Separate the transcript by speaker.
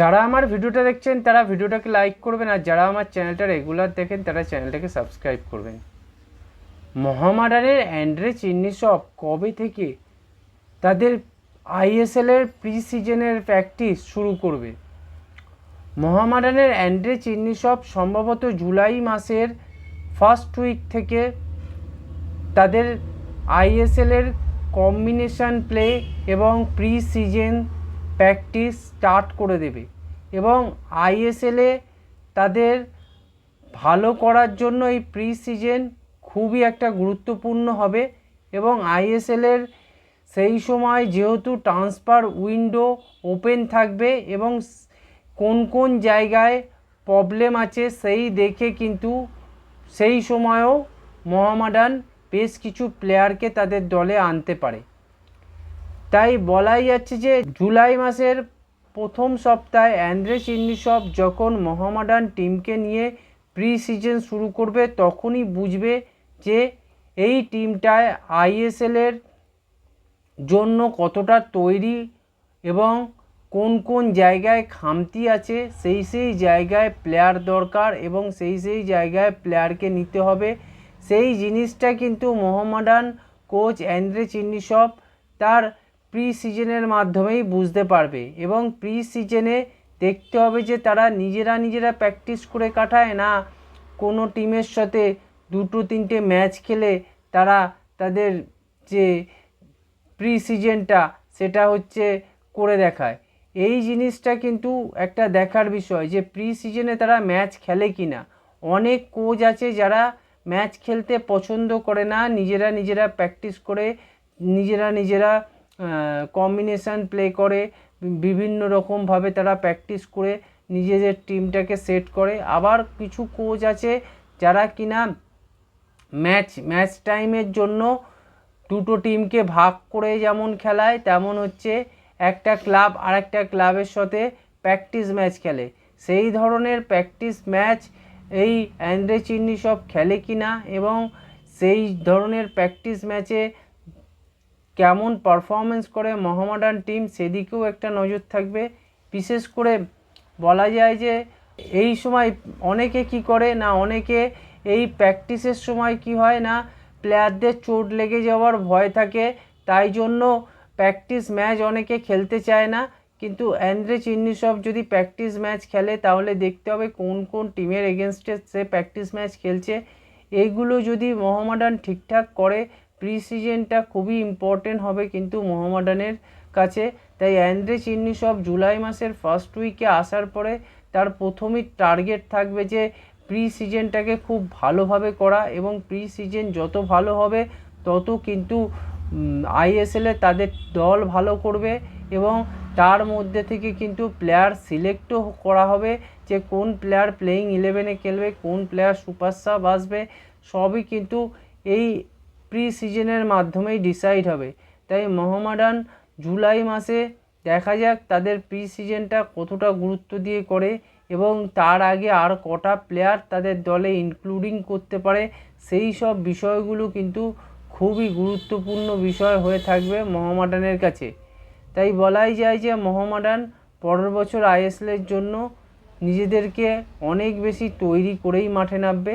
Speaker 1: যারা আমার ভিডিওটা দেখছেন, তারা ভিডিওটাকে লাইক করবেন আর যারা আমার চ্যানেলটা রেগুলার দেখেন, তারা চ্যানেলটাকে সাবস্ক্রাইব করবেন। মহামাডানের অ্যান্ড্রে চিন্নিসব কবে থেকে তাদের আইএসএলের প্রি সিজনের প্র্যাকটিস শুরু করবে? মহামাডানের অ্যান্ড্রে চিন্নিসব সম্ভবত জুলাই মাসের ফার্স্ট উইক থেকে তাদের আইএসএলের কম্বিনেশন প্লে এবং প্রি সিজন প্র্যাকটিস স্টার্ট করে দেবে। এবং আইএসএলে তাদের ভালো করার জন্য এই প্রি সিজন খুবই একটা গুরুত্বপূর্ণ হবে এবং আইএসএলের সেই সময় যেহেতু ট্রান্সফার উইন্ডো ওপেন থাকবে এবং কোন কোন জায়গায় প্রবলেম আছে সেই দেখে কিন্তু সেই সময়ও মোহামেডান বেশ কিছু প্লেয়ারকে তাদের দলে আনতে পারে। তাই বলাই যাচ্ছে যে জুলাই মাসের প্রথম সপ্তাহে অ্যান্ড্রে চিন্নিসব যখন মোহামেডান টিমকে নিয়ে প্রি সিজন শুরু করবে, তখনই বুঝবে যে এই টিমটায় আইএসএলের জন্য কতটা তৈরি এবং কোন কোন জায়গায় খামতি আছে, সেই সেই জায়গায় প্লেয়ার দরকার এবং সেই সেই জায়গায় প্লেয়ারকে নিতে হবে। সেই জিনিসটা কিন্তু মোহামেডান কোচ অ্যান্ড্রে চিন্নিসব তার প্রি সিজনের মাধ্যমেই বুঝতে পারবে এবং প্রি সিজনে দেখতে হবে যে তারা নিজেরা নিজেরা প্র্যাকটিস করে কাটায় না কোনো টিমের সাথে দুটো তিনটে ম্যাচ খেলে তারা তাদের যে প্রি সিজনটা সেটা হচ্ছে করে দেখায়। এই জিনিসটা কিন্তু একটা দেখার বিষয় যে প্রি সিজনে তারা ম্যাচ খেলে কি না অনেক কোচ আছে যারা ম্যাচ খেলতে পছন্দ করে না, নিজেরা নিজেরা প্র্যাকটিস করে নিজেরা নিজেরা কম্বিনেশান প্লে করে, বিভিন্ন রকমভাবে তারা প্র্যাকটিস করে, নিজেদের টিমটাকে সেট করে। আবার কিছু কোচ আছে যারা কিনা ম্যাচ ম্যাচ টাইমের জন্য দুটো টিমকে ভাগ করে যেমন খেলায়, তেমন হচ্ছে একটা ক্লাব আরেকটা ক্লাবের সাথে প্র্যাকটিস ম্যাচ খেলে। সেই ধরনের প্র্যাকটিস ম্যাচ এই অ্যান্ড্রে চিন্নি সব খেলে কি না এবং সেই ধরনের প্র্যাকটিস ম্যাচে কেমন পারফরমেন্স করে মোহামেডান টিম সেদিকেও একটা নজর থাকবে। বিশেষ করে বলা যায় যে এই সময় অনেকে কি করে না, অনেকে এই প্র্যাকটিসের সময় কি হয় না প্লেয়ারদের চোট লেগে যাওয়ার ভয় থাকে, তাই জন্য প্র্যাকটিস ম্যাচ অনেকে খেলতে চায় না। কিন্তু অ্যান্ড্রে চিন্নি সব যদি প্র্যাকটিস ম্যাচ খেলে, তাহলে দেখতে হবে কোন কোন টিমের এগেনস্টে সে প্র্যাকটিস ম্যাচ খেলছে। এইগুলো যদি মোহামেডান ঠিকঠাক করে প্রি সিজনটা খুবই ইম্পর্টেন্ট হবে কিন্তু মোহামেডানের কাছে। তাই অ্যান্ড্রে চিন্নি সব জুলাই মাসের ফার্স্ট উইকে আসার পরে তার প্রথমেই টার্গেট থাকবে যে প্রি সিজনটাকে খুব ভালোভাবে করা এবং প্রি সিজন যত ভালো হবে তত কিন্তু আইএসএলে তাদের দল ভালো করবে এবং তার মধ্যে থেকে কিন্তু প্লেয়ার সিলেক্টও করা হবে যে কোন প্লেয়ার প্লেয়িং ইলেভেনে খেলবে, কোন প্লেয়ার সুপার সাব আসবে। সবই কিন্তু এই প্রি সিজনের মাধ্যমেই ডিসাইড হবে। তাই মোহামেডান জুলাই মাসে দেখা যাক তাদের প্রি সিজনটা কতটা গুরুত্ব দিয়ে করে এবং তার আগে আর কটা প্লেয়ার তাদের দলে ইনক্লুডিং করতে পারে, সেই সব বিষয়গুলো কিন্তু খুবই গুরুত্বপূর্ণ বিষয় হয়ে থাকবে মোহামেডানের কাছে। তাই বলাই যায় যে মোহামেডান পরের বছর আইএসএলের জন্য নিজেদেরকে অনেক বেশি তৈরি করেই মাঠে নামবে।